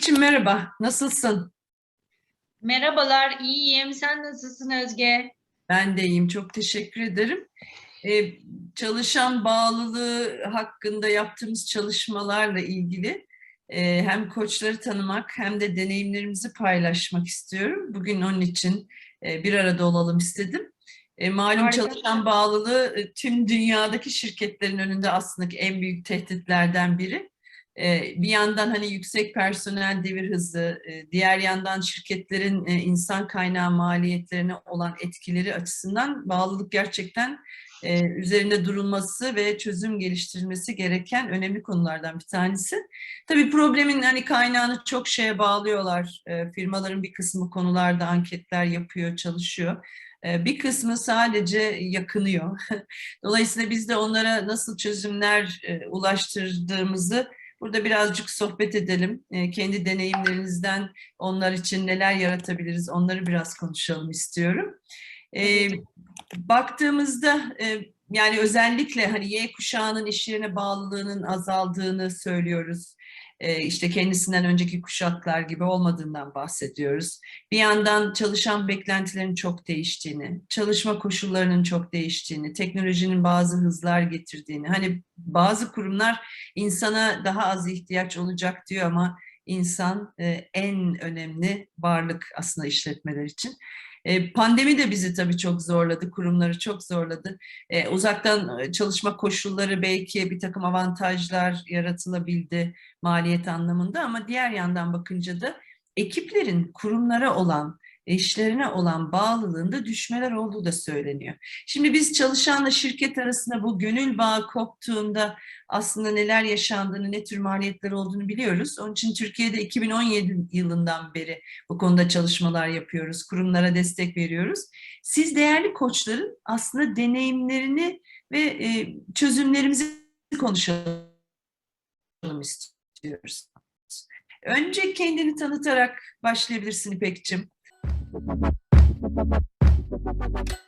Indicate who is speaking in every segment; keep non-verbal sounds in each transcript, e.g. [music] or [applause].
Speaker 1: İpekçim merhaba, nasılsın?
Speaker 2: Merhabalar, iyiyim. Sen nasılsın Özge?
Speaker 1: Ben de iyiyim, çok teşekkür ederim. Ee, çalışan bağlılığı hakkında yaptığımız çalışmalarla ilgili e, hem koçları tanımak hem de deneyimlerimizi paylaşmak istiyorum. Bugün onun için e, bir arada olalım istedim. E, malum
Speaker 2: Harika.
Speaker 1: çalışan bağlılığı e, tüm dünyadaki şirketlerin önünde aslında en büyük tehditlerden biri. E, bir yandan hani yüksek personel devir hızı, e, diğer yandan şirketlerin e, insan kaynağı maliyetlerine olan etkileri açısından bağlılık gerçekten e, üzerinde durulması ve çözüm geliştirilmesi gereken önemli konulardan bir tanesi. Tabii problemin hani kaynağını çok şeye bağlıyorlar. Firmaların bir kısmı konularda anketler yapıyor, çalışıyor. Bir kısmı sadece yakınıyor. [laughs] Dolayısıyla biz de onlara nasıl çözümler ulaştırdığımızı Burada birazcık sohbet edelim. E, kendi deneyimlerinizden onlar için neler yaratabiliriz onları biraz konuşalım istiyorum. E, baktığımızda e, yani özellikle hani Y kuşağının iş yerine bağlılığının azaldığını söylüyoruz. E, işte kendisinden önceki kuşaklar gibi olmadığından bahsediyoruz. Bir yandan çalışan beklentilerin çok değiştiğini, çalışma koşullarının çok değiştiğini, teknolojinin bazı hızlar getirdiğini, hani bazı kurumlar insana daha az ihtiyaç olacak diyor ama insan e, en önemli varlık aslında işletmeler için. E, pandemi de bizi tabii çok zorladı, kurumları çok zorladı. E, uzaktan çalışma koşulları belki bir takım avantajlar yaratılabildi maliyet anlamında ama diğer yandan bakınca da ekiplerin kurumlara olan, işlerine olan bağlılığında düşmeler olduğu da söyleniyor. Şimdi biz çalışanla şirket arasında bu gönül bağı koptuğunda aslında neler yaşandığını, ne tür maliyetler olduğunu biliyoruz. Onun için Türkiye'de 2017 yılından beri bu konuda çalışmalar yapıyoruz, kurumlara destek veriyoruz. Siz değerli koçların aslında deneyimlerini ve e, çözümlerimizi konuşalım istiyoruz. Önce kendini tanıtarak başlayabilirsin İpek'ciğim.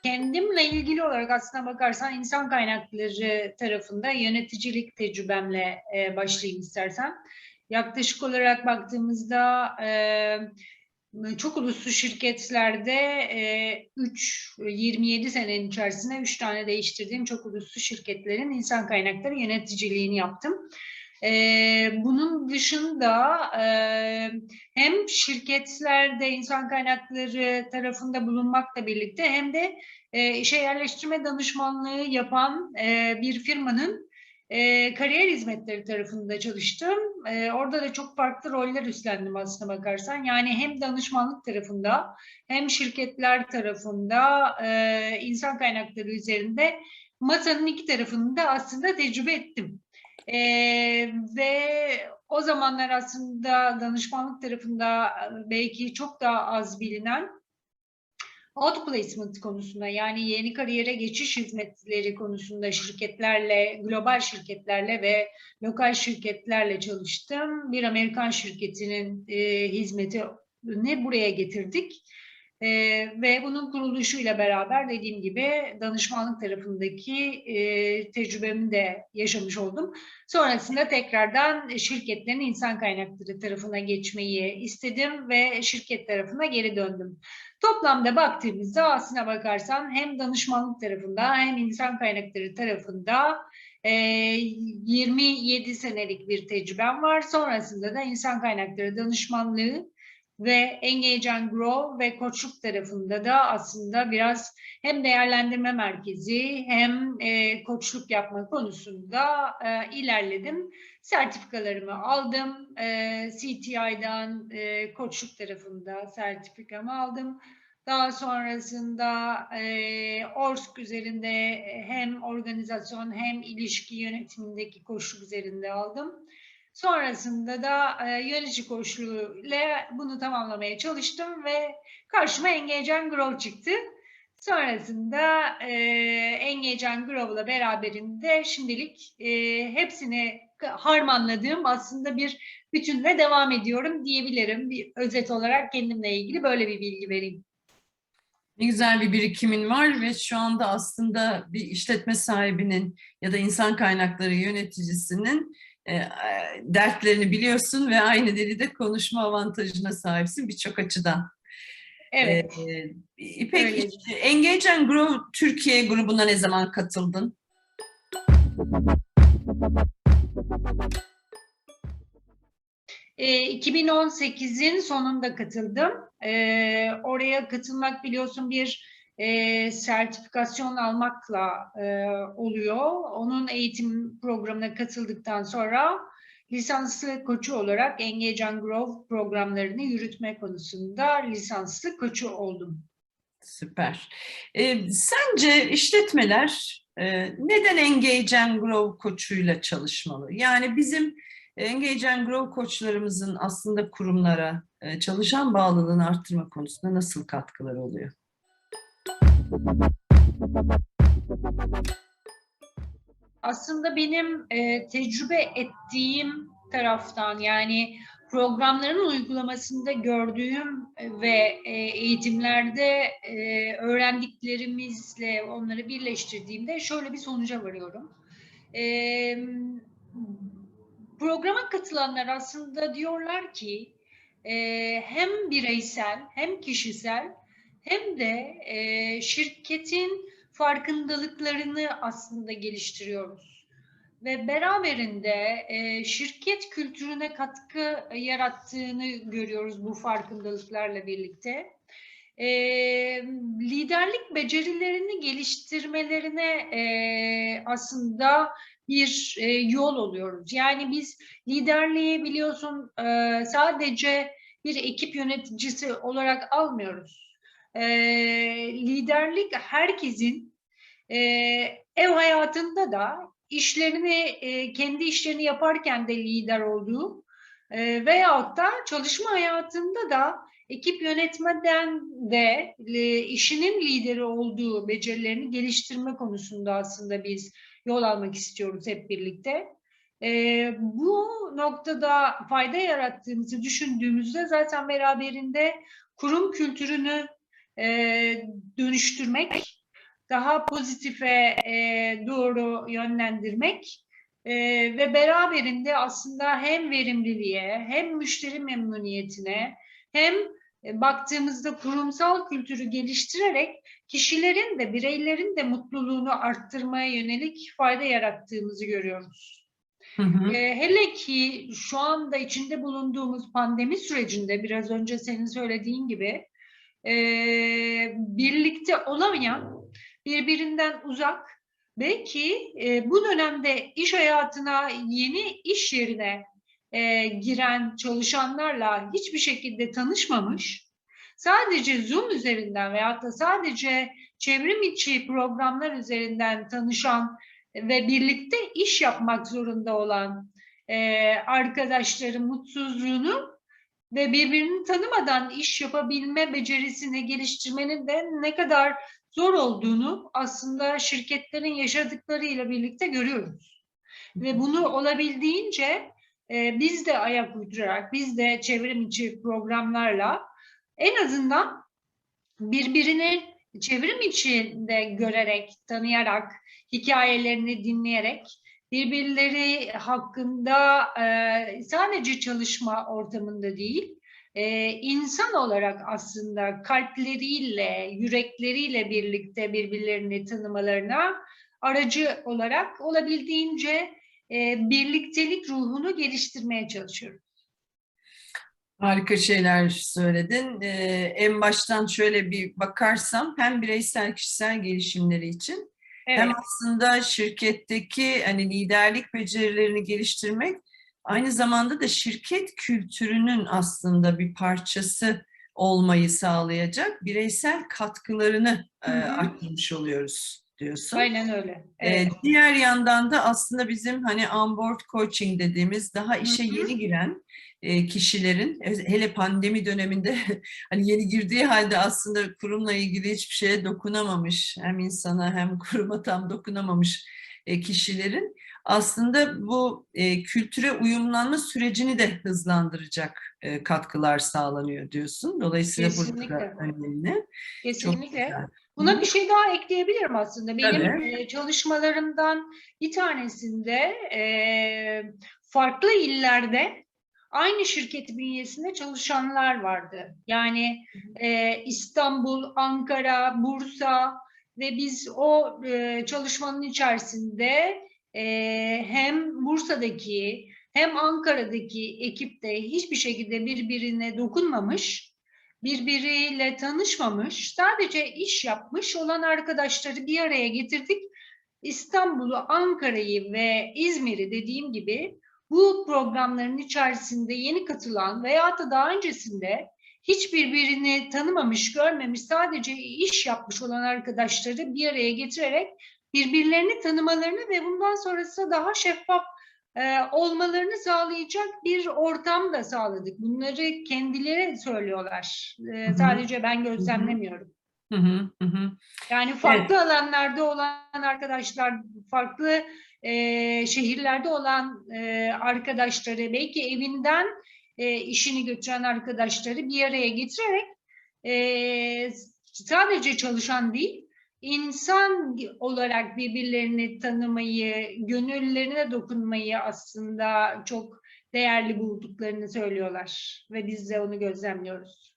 Speaker 2: Kendimle ilgili olarak aslına bakarsan insan kaynakları tarafında yöneticilik tecrübemle e, başlayayım istersen. Yaklaşık olarak baktığımızda e, çok uluslu şirketlerde e, 3, 27 senenin içerisinde 3 tane değiştirdiğim çok uluslu şirketlerin insan kaynakları yöneticiliğini yaptım. Ee, bunun dışında e, hem şirketlerde insan kaynakları tarafında bulunmakla birlikte hem de e, işe yerleştirme danışmanlığı yapan e, bir firmanın e, kariyer hizmetleri tarafında çalıştım. E, orada da çok farklı roller üstlendim aslına bakarsan. Yani hem danışmanlık tarafında hem şirketler tarafında e, insan kaynakları üzerinde masanın iki tarafını da aslında tecrübe ettim. Ee, ve o zamanlar aslında danışmanlık tarafında e, belki çok daha az bilinen outplacement konusunda yani yeni kariyere geçiş hizmetleri konusunda şirketlerle, global şirketlerle ve lokal şirketlerle çalıştım. Bir Amerikan şirketinin e, hizmeti ne buraya getirdik. Ee, ve bunun kuruluşuyla beraber dediğim gibi danışmanlık tarafındaki e, tecrübemi de yaşamış oldum. Sonrasında tekrardan şirketlerin insan kaynakları tarafına geçmeyi istedim ve şirket tarafına geri döndüm. Toplamda baktığımızda aslına bakarsan hem danışmanlık tarafında hem insan kaynakları tarafında e, 27 senelik bir tecrübem var. Sonrasında da insan kaynakları danışmanlığı ve Engage and Grow ve koçluk tarafında da aslında biraz hem değerlendirme merkezi hem e, koçluk yapma konusunda e, ilerledim. Sertifikalarımı aldım. E, CTI'dan e, koçluk tarafında sertifikamı aldım. Daha sonrasında e, ORSK üzerinde hem organizasyon hem ilişki yönetimindeki koçluk üzerinde aldım. Sonrasında da e, yönetici koşuluyla bunu tamamlamaya çalıştım ve karşıma Engage and çıktı. Sonrasında e, Engage and beraberinde şimdilik e, hepsini harmanladığım aslında bir bütünle devam ediyorum diyebilirim. Bir özet olarak kendimle ilgili böyle bir bilgi vereyim.
Speaker 1: Ne güzel bir birikimin var ve şu anda aslında bir işletme sahibinin ya da insan kaynakları yöneticisinin e, e, dertlerini biliyorsun ve aynı dili de konuşma avantajına sahipsin birçok açıdan.
Speaker 2: Evet.
Speaker 1: Ee, İpek,
Speaker 2: Öyle.
Speaker 1: işte Engage and Grow Türkiye grubuna ne zaman katıldın?
Speaker 2: E, 2018'in sonunda katıldım. E, oraya katılmak biliyorsun bir e, sertifikasyon almakla e, oluyor. Onun eğitim programına katıldıktan sonra lisanslı koçu olarak Engage and Grow programlarını yürütme konusunda lisanslı koçu oldum.
Speaker 1: Süper. Ee, sence işletmeler e, neden Engage and Grow koçuyla çalışmalı? Yani bizim Engage and Grow koçlarımızın aslında kurumlara e, çalışan bağlılığını arttırma konusunda nasıl katkıları oluyor?
Speaker 2: Aslında benim e, tecrübe ettiğim taraftan yani programların uygulamasında gördüğüm ve e, eğitimlerde e, öğrendiklerimizle onları birleştirdiğimde şöyle bir sonuca varıyorum. E, programa katılanlar aslında diyorlar ki e, hem bireysel hem kişisel hem de e, şirketin farkındalıklarını aslında geliştiriyoruz. Ve beraberinde e, şirket kültürüne katkı yarattığını görüyoruz bu farkındalıklarla birlikte. E, liderlik becerilerini geliştirmelerine e, aslında bir e, yol oluyoruz. Yani biz liderliği biliyorsun e, sadece bir ekip yöneticisi olarak almıyoruz. E, liderlik herkesin e, ev hayatında da işlerini e, kendi işlerini yaparken de lider olduğu e, veyahut da çalışma hayatında da ekip yönetmeden de e, işinin lideri olduğu becerilerini geliştirme konusunda aslında biz yol almak istiyoruz hep birlikte. E, bu noktada fayda yarattığımızı düşündüğümüzde zaten beraberinde kurum kültürünü e, dönüştürmek, daha pozitife e, doğru yönlendirmek e, ve beraberinde aslında hem verimliliğe hem müşteri memnuniyetine hem e, baktığımızda kurumsal kültürü geliştirerek kişilerin de bireylerin de mutluluğunu arttırmaya yönelik fayda yarattığımızı görüyoruz.
Speaker 1: Hı hı.
Speaker 2: E, hele ki şu anda içinde bulunduğumuz pandemi sürecinde biraz önce senin söylediğin gibi e, birlikte olamayan, birbirinden uzak belki e, bu dönemde iş hayatına yeni iş yerine e, giren çalışanlarla hiçbir şekilde tanışmamış, sadece Zoom üzerinden veyahut da sadece çevrim içi programlar üzerinden tanışan ve birlikte iş yapmak zorunda olan e, arkadaşların mutsuzluğunu ve birbirini tanımadan iş yapabilme becerisini geliştirmenin de ne kadar zor olduğunu aslında şirketlerin yaşadıklarıyla birlikte görüyoruz. Ve bunu olabildiğince e, biz de ayak uydurarak, biz de çevrim içi programlarla en azından birbirini çevrim içinde görerek, tanıyarak, hikayelerini dinleyerek birbirleri hakkında e, sadece çalışma ortamında değil, e, insan olarak aslında kalpleriyle, yürekleriyle birlikte birbirlerini tanımalarına aracı olarak olabildiğince e, birliktelik ruhunu geliştirmeye çalışıyorum.
Speaker 1: Harika şeyler söyledin. Ee, en baştan şöyle bir bakarsam hem bireysel kişisel gelişimleri için
Speaker 2: Evet,
Speaker 1: hem aslında şirketteki hani liderlik becerilerini geliştirmek aynı zamanda da şirket kültürünün aslında bir parçası olmayı sağlayacak bireysel katkılarını e, arttırmış oluyoruz diyorsun.
Speaker 2: aynen öyle. Evet.
Speaker 1: diğer yandan da aslında bizim hani onboard coaching dediğimiz daha işe
Speaker 2: Hı hı.
Speaker 1: yeni giren e, kişilerin öz- hele pandemi döneminde [laughs] hani yeni girdiği halde aslında kurumla ilgili hiçbir şeye dokunamamış hem insana hem [laughs] kuruma tam dokunamamış e, kişilerin aslında bu e, kültüre uyumlanma sürecini de hızlandıracak e, katkılar sağlanıyor diyorsun. Dolayısıyla burada
Speaker 2: Kesinlikle.
Speaker 1: önemli. Çok
Speaker 2: Kesinlikle. Buna bir şey daha ekleyebilirim aslında. Benim
Speaker 1: Tabii.
Speaker 2: e, çalışmalarımdan bir tanesinde e, farklı illerde aynı şirket bünyesinde çalışanlar vardı. Yani e, İstanbul, Ankara, Bursa ve biz o e, çalışmanın içerisinde e, hem Bursa'daki hem Ankara'daki ekipte hiçbir şekilde birbirine dokunmamış, birbiriyle tanışmamış, sadece iş yapmış olan arkadaşları bir araya getirdik. İstanbul'u, Ankara'yı ve İzmir'i dediğim gibi bu programların içerisinde yeni katılan veya da daha öncesinde hiç birbirini tanımamış, görmemiş, sadece iş yapmış olan arkadaşları bir araya getirerek birbirlerini tanımalarını ve bundan sonrası daha şeffaf e, olmalarını sağlayacak bir ortam da sağladık. Bunları kendileri söylüyorlar. E, sadece ben gözlemlemiyorum.
Speaker 1: Hı hı, hı hı.
Speaker 2: Yani farklı alanlarda olan arkadaşlar, farklı e, şehirlerde olan e, arkadaşları, belki evinden e, işini götüren arkadaşları bir araya getirerek e, sadece çalışan değil, insan olarak birbirlerini tanımayı, gönüllerine dokunmayı aslında çok değerli bulduklarını söylüyorlar ve biz de onu gözlemliyoruz.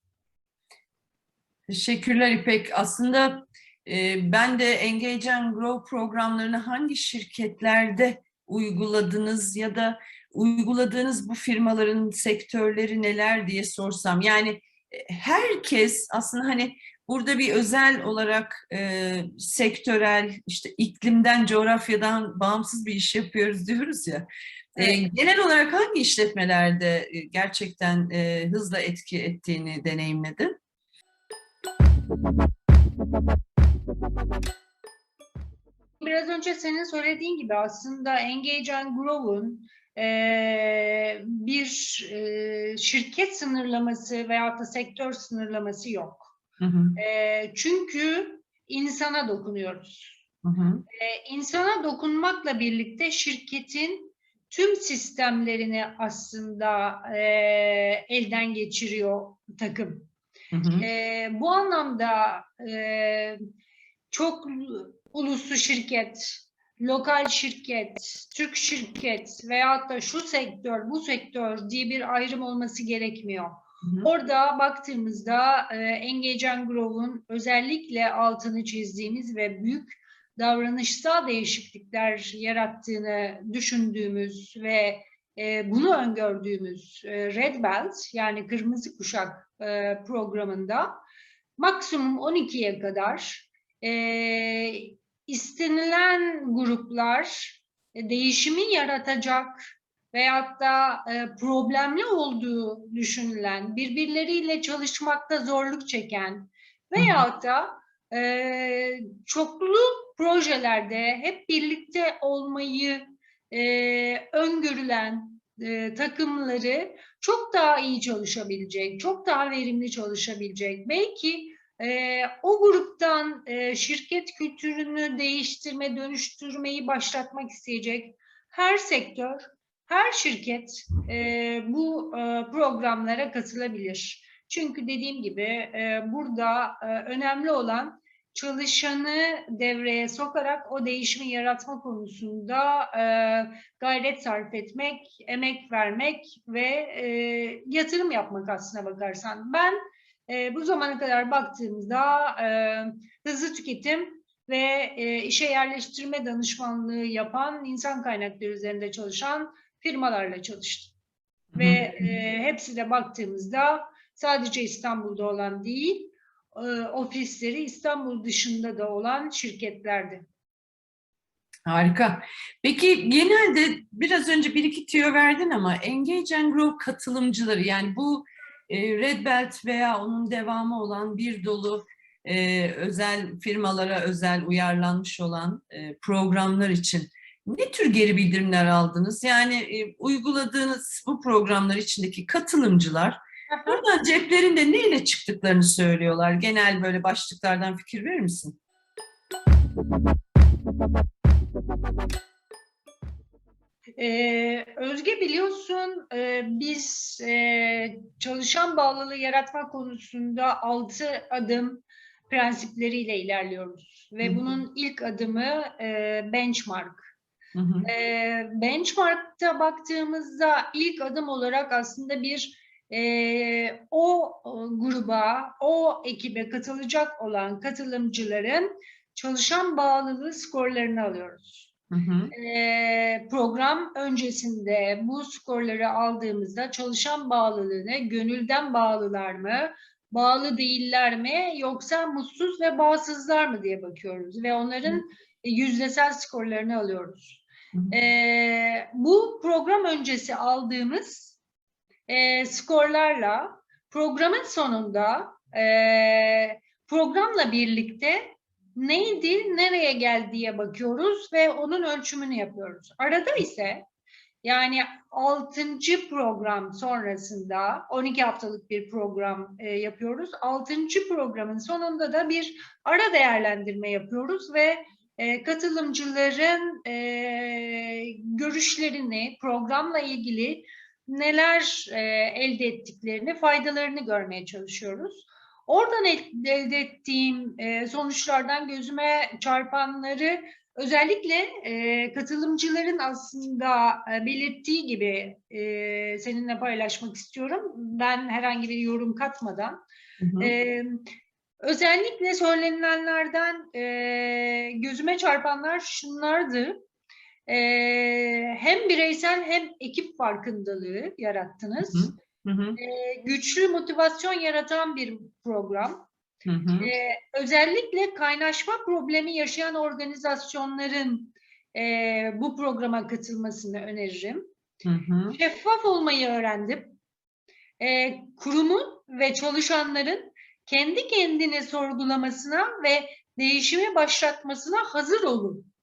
Speaker 1: Teşekkürler İpek. Aslında e, ben de Engage and Grow programlarını hangi şirketlerde uyguladınız ya da uyguladığınız bu firmaların sektörleri neler diye sorsam. Yani e, herkes aslında hani burada bir özel olarak e, sektörel işte iklimden, coğrafyadan bağımsız bir iş yapıyoruz diyoruz ya. E, genel olarak hangi işletmelerde e, gerçekten e, hızla etki ettiğini deneyimledin?
Speaker 2: Biraz önce senin söylediğin gibi aslında Engage and Grow'un eee, bir eee, şirket sınırlaması veyahut da sektör sınırlaması yok.
Speaker 1: Hı hı,
Speaker 2: Eee, çünkü insana dokunuyoruz.
Speaker 1: hı hı.
Speaker 2: Eee, insana dokunmakla birlikte şirketin tüm sistemlerini aslında eee, elden geçiriyor takım.
Speaker 1: Hı hı.
Speaker 2: Eee, bu anlamda eee, çok uluslu şirket, lokal şirket, Türk şirket veyahut da şu sektör, bu sektör diye bir ayrım olması gerekmiyor.
Speaker 1: Hı hı.
Speaker 2: Orada baktığımızda e, Engage Grow'un özellikle altını çizdiğimiz ve büyük davranışsal değişiklikler yarattığını düşündüğümüz ve e, bunu öngördüğümüz e, Red Belt yani Kırmızı Kuşak e, programında. Maksimum 12'ye kadar e, istenilen gruplar e, değişimi yaratacak veyahut da e, problemli olduğu düşünülen, birbirleriyle çalışmakta zorluk çeken veyahut da e, çoklu projelerde hep birlikte olmayı e, öngörülen e, takımları çok daha iyi çalışabilecek, çok daha verimli çalışabilecek. Belki e, o gruptan e, şirket kültürünü değiştirme, dönüştürmeyi başlatmak isteyecek her sektör, her şirket e, bu e, programlara katılabilir. Çünkü dediğim gibi e, burada e, önemli olan çalışanı devreye sokarak o değişimi yaratma konusunda e, gayret sarf etmek, emek vermek ve e, yatırım yapmak aslına bakarsan. Ben e, bu zamana kadar baktığımızda e, hızlı tüketim ve e, işe yerleştirme danışmanlığı yapan insan kaynakları üzerinde çalışan firmalarla çalıştım. Ve e, hepsi de baktığımızda sadece İstanbul'da olan değil, ofisleri İstanbul dışında da olan şirketlerdi.
Speaker 1: Harika. Peki genelde biraz önce bir iki tüyo verdin ama Engage and Grow katılımcıları yani bu e, Red Belt veya onun devamı olan bir dolu e, özel firmalara özel uyarlanmış olan e, programlar için ne tür geri bildirimler aldınız? Yani e, uyguladığınız bu programlar içindeki katılımcılar buradan ceplerinde neyle çıktıklarını söylüyorlar. Genel böyle başlıklardan fikir verir misin?
Speaker 2: Ee, Özge biliyorsun e, biz e, çalışan bağlılığı yaratma konusunda altı adım prensipleriyle ilerliyoruz. Ve
Speaker 1: Hı hı.
Speaker 2: bunun ilk adımı e, benchmark.
Speaker 1: Hı hı.
Speaker 2: E, benchmark'ta baktığımızda ilk adım olarak aslında bir e, o gruba, o ekibe katılacak olan katılımcıların çalışan bağlılığı skorlarını alıyoruz.
Speaker 1: Hı hı.
Speaker 2: E, program öncesinde bu skorları aldığımızda çalışan bağlılığını gönülden bağlılar mı, bağlı değiller mi yoksa mutsuz ve bağsızlar mı diye bakıyoruz ve onların e, yüzdesel skorlarını alıyoruz.
Speaker 1: Hı hı.
Speaker 2: E, bu program öncesi aldığımız e, skorlarla programın sonunda e, programla birlikte neydi, nereye geldiye bakıyoruz ve onun ölçümünü yapıyoruz. Arada ise yani 6. program sonrasında 12 haftalık bir program e, yapıyoruz. 6. programın sonunda da bir ara değerlendirme yapıyoruz ve e, katılımcıların e, görüşlerini, programla ilgili neler e, elde ettiklerini, faydalarını görmeye çalışıyoruz. Oradan el- elde ettiğim e, sonuçlardan gözüme çarpanları özellikle e, katılımcıların aslında e, belirttiği gibi e, seninle paylaşmak istiyorum. Ben herhangi bir yorum katmadan.
Speaker 1: Hı hı.
Speaker 2: Özellikle söylenilenlerden e, gözüme çarpanlar şunlardı. Ee, hem bireysel hem ekip farkındalığı yarattınız.
Speaker 1: Hı hı.
Speaker 2: Ee, güçlü motivasyon yaratan bir program.
Speaker 1: Hı hı.
Speaker 2: Ee, özellikle kaynaşma problemi yaşayan organizasyonların e, bu programa katılmasını öneririm.
Speaker 1: Hı hı.
Speaker 2: Şeffaf olmayı öğrendim. Ee, kurumun ve çalışanların kendi kendine sorgulamasına ve değişimi başlatmasına hazır olun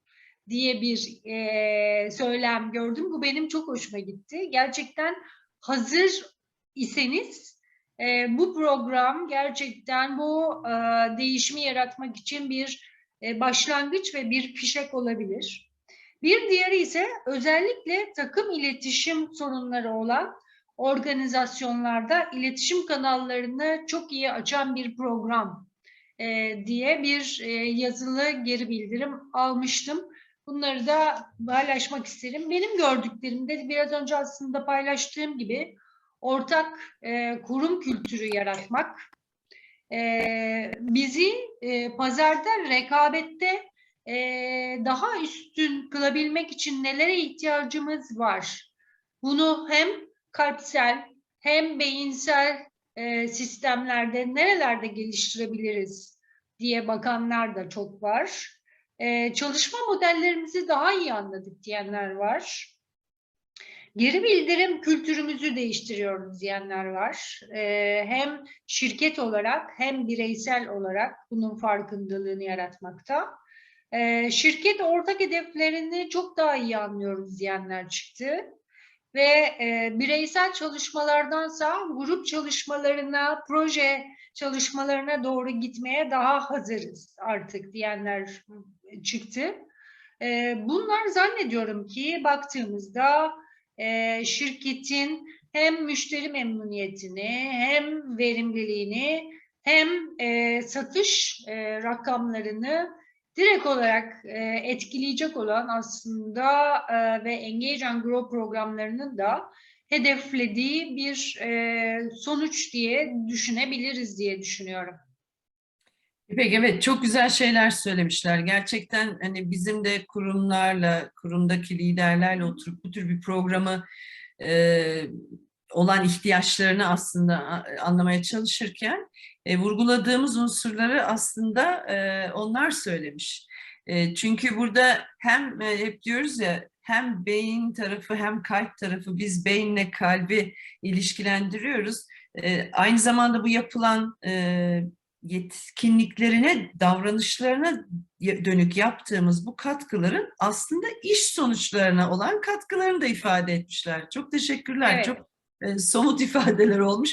Speaker 2: diye bir e, söylem gördüm. Bu benim çok hoşuma gitti. Gerçekten hazır iseniz e, bu program gerçekten bu e, değişimi yaratmak için bir e, başlangıç ve bir fişek olabilir. Bir diğeri ise özellikle takım iletişim sorunları olan organizasyonlarda iletişim kanallarını çok iyi açan bir program e, diye bir e, yazılı geri bildirim almıştım. Bunları da paylaşmak isterim. Benim gördüklerimde biraz önce aslında paylaştığım gibi ortak e, kurum kültürü yaratmak, e, bizi e, pazarda rekabette e, daha üstün kılabilmek için nelere ihtiyacımız var? Bunu hem kalpsel hem beyinsel e, sistemlerde nerelerde geliştirebiliriz diye bakanlar da çok var. E, çalışma modellerimizi daha iyi anladık diyenler var. Geri bildirim kültürümüzü değiştiriyoruz diyenler var. E, hem şirket olarak hem bireysel olarak bunun farkındalığını yaratmakta. E, şirket ortak hedeflerini çok daha iyi anlıyoruz diyenler çıktı ve e, bireysel çalışmalardansa grup çalışmalarına, proje çalışmalarına doğru gitmeye daha hazırız artık diyenler çıktı. E, bunlar zannediyorum ki baktığımızda e, şirketin hem müşteri memnuniyetini hem verimliliğini hem e, satış rakamlarını direkt olarak etkileyecek olan aslında ve Engage and Grow programlarının da hedeflediği bir sonuç diye düşünebiliriz diye düşünüyorum.
Speaker 1: Peki evet çok güzel şeyler söylemişler. Gerçekten hani bizim de kurumlarla, kurumdaki liderlerle oturup bu tür bir programı e, olan ihtiyaçlarını aslında anlamaya çalışırken e, vurguladığımız unsurları aslında e, onlar söylemiş. E, çünkü burada hem e, hep diyoruz ya hem beyin tarafı hem kalp tarafı biz beyinle kalbi ilişkilendiriyoruz. E, aynı zamanda bu yapılan e, yetkinliklerine, davranışlarına dönük yaptığımız bu katkıların aslında iş sonuçlarına olan katkılarını da ifade etmişler. Çok teşekkürler.
Speaker 2: Evet.
Speaker 1: Çok e, somut [laughs] ifadeler olmuş.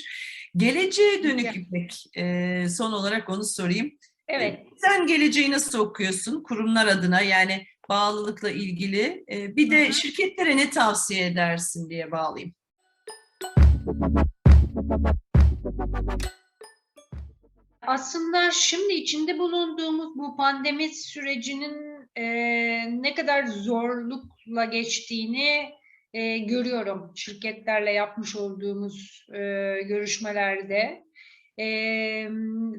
Speaker 1: Geleceğe dönük
Speaker 2: Rica-
Speaker 1: İpek, e, son olarak onu sorayım.
Speaker 2: Evet.
Speaker 1: Sen geleceği nasıl okuyorsun kurumlar adına yani bağlılıkla ilgili? E, bir
Speaker 2: Hı
Speaker 1: de
Speaker 2: hı.
Speaker 1: şirketlere ne tavsiye edersin diye bağlayayım.
Speaker 2: Aslında şimdi içinde bulunduğumuz bu pandemi sürecinin e, ne kadar zorlukla geçtiğini e, görüyorum şirketlerle yapmış olduğumuz e, görüşmelerde. E,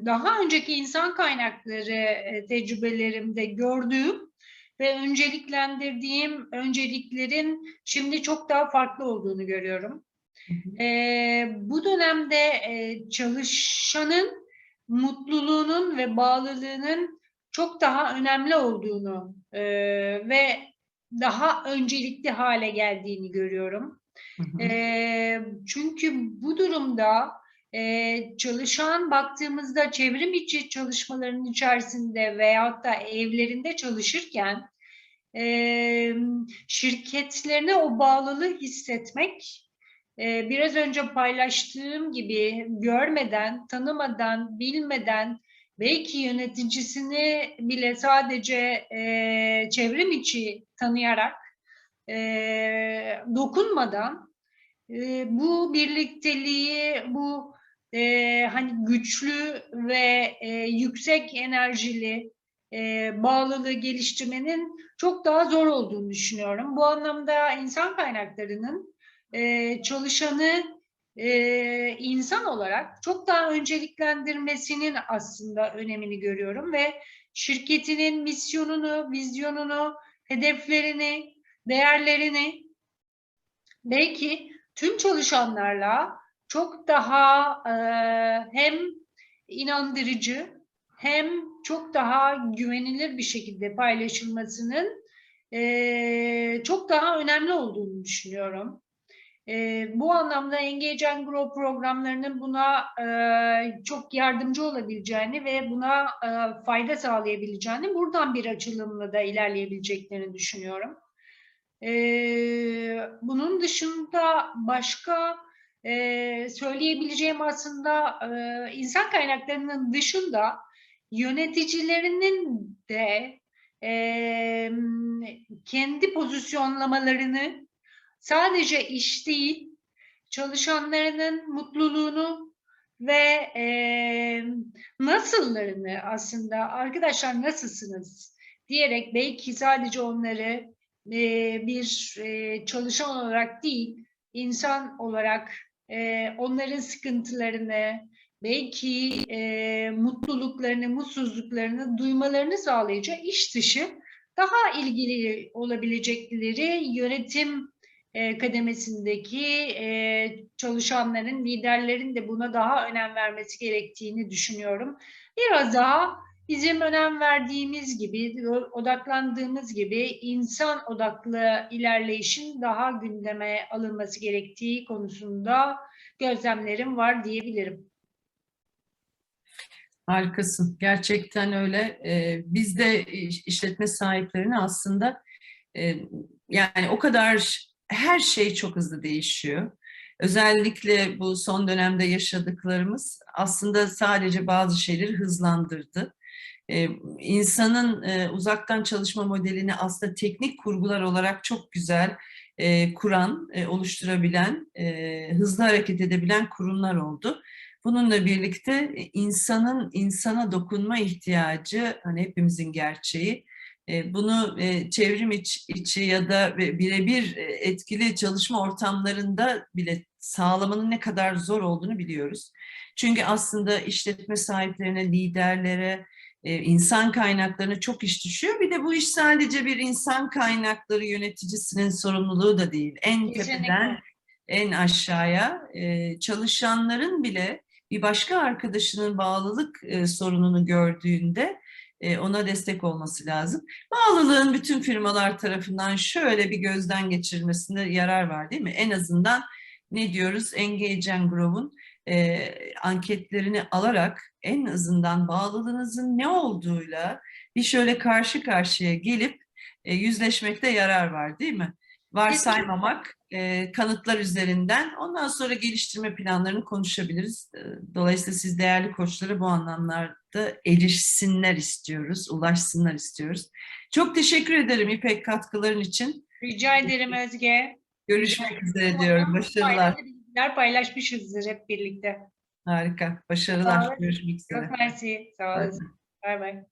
Speaker 2: daha önceki insan kaynakları e, tecrübelerimde gördüğüm ve önceliklendirdiğim önceliklerin şimdi çok daha farklı olduğunu görüyorum. Ee, bu dönemde e, çalışanın mutluluğunun ve bağlılığının çok daha önemli olduğunu e, ve daha öncelikli hale geldiğini görüyorum.
Speaker 1: Hı hı.
Speaker 2: E, çünkü bu durumda e, çalışan baktığımızda çevrim içi çalışmaların içerisinde veyahut da evlerinde çalışırken e, şirketlerine o bağlılığı hissetmek e, biraz önce paylaştığım gibi görmeden, tanımadan, bilmeden belki yöneticisini bile sadece e, çevrim içi tanıyarak e, dokunmadan e, bu birlikteliği, bu hani güçlü ve yüksek enerjili e, bağlılığı geliştirmenin çok daha zor olduğunu düşünüyorum. Bu anlamda insan kaynaklarının e, çalışanı e, insan olarak çok daha önceliklendirmesinin aslında önemini görüyorum ve şirketinin misyonunu, vizyonunu, hedeflerini, değerlerini belki tüm çalışanlarla çok daha e, hem inandırıcı hem çok daha güvenilir bir şekilde paylaşılmasının e, çok daha önemli olduğunu düşünüyorum. E, bu anlamda Engage and Grow programlarının buna e, çok yardımcı olabileceğini ve buna e, fayda sağlayabileceğini, buradan bir açılımla da ilerleyebileceklerini düşünüyorum. E, bunun dışında başka e, söyleyebileceğim aslında e, insan kaynaklarının dışında yöneticilerinin de e, kendi pozisyonlamalarını sadece iş değil, çalışanlarının mutluluğunu ve e, nasıllarını aslında arkadaşlar nasılsınız? diyerek belki sadece onları e, bir e, çalışan olarak değil, insan olarak e, onların sıkıntılarını, belki e, mutluluklarını, mutsuzluklarını duymalarını sağlayacak iş dışı daha ilgili olabilecekleri yönetim e, kademesindeki e, çalışanların, liderlerin de buna daha önem vermesi gerektiğini düşünüyorum. Biraz daha bizim önem verdiğimiz gibi, odaklandığımız gibi insan odaklı ilerleyişin daha gündeme alınması gerektiği konusunda gözlemlerim var diyebilirim.
Speaker 1: Harikasın. Gerçekten öyle. Ee, biz de iş- işletme sahiplerini aslında e, yani o kadar her şey çok hızlı değişiyor. Özellikle bu son dönemde yaşadıklarımız aslında sadece bazı şeyleri hızlandırdı. Ee, insanın e, uzaktan çalışma modelini aslında teknik kurgular olarak çok güzel e, kuran, e, oluşturabilen, e, hızlı hareket edebilen kurumlar oldu. Bununla birlikte insanın insana dokunma ihtiyacı hani hepimizin gerçeği. Bunu çevrim iç- içi ya da bi- birebir etkili çalışma ortamlarında bile sağlamanın ne kadar zor olduğunu biliyoruz. Çünkü aslında işletme sahiplerine, liderlere, insan kaynaklarına çok iş düşüyor. Bir de bu iş sadece bir insan kaynakları yöneticisinin sorumluluğu da değil. En tepeden en aşağıya çalışanların bile bir başka arkadaşının bağlılık sorununu gördüğünde ona destek olması lazım. Bağlılığın bütün firmalar tarafından şöyle bir gözden geçirilmesinde yarar var değil mi? En azından ne diyoruz? Engage and Grow'un e, anketlerini alarak en azından bağlılığınızın ne olduğuyla bir şöyle karşı karşıya gelip e, yüzleşmekte yarar var değil mi? Varsaymamak, e, kanıtlar üzerinden ondan sonra geliştirme planlarını konuşabiliriz. Dolayısıyla siz değerli koçlara bu anlamlarda erişsinler istiyoruz, ulaşsınlar istiyoruz. Çok teşekkür ederim İpek katkıların için.
Speaker 2: Rica ederim Özge.
Speaker 1: Görüşmek üzere diyorum. Başarılar.
Speaker 2: Paylaşmışızdır hep birlikte.
Speaker 1: Harika. Başarılar.
Speaker 2: Olun.
Speaker 1: Görüşmek üzere.
Speaker 2: Çok mersi. Sağ olasın. Bay bay.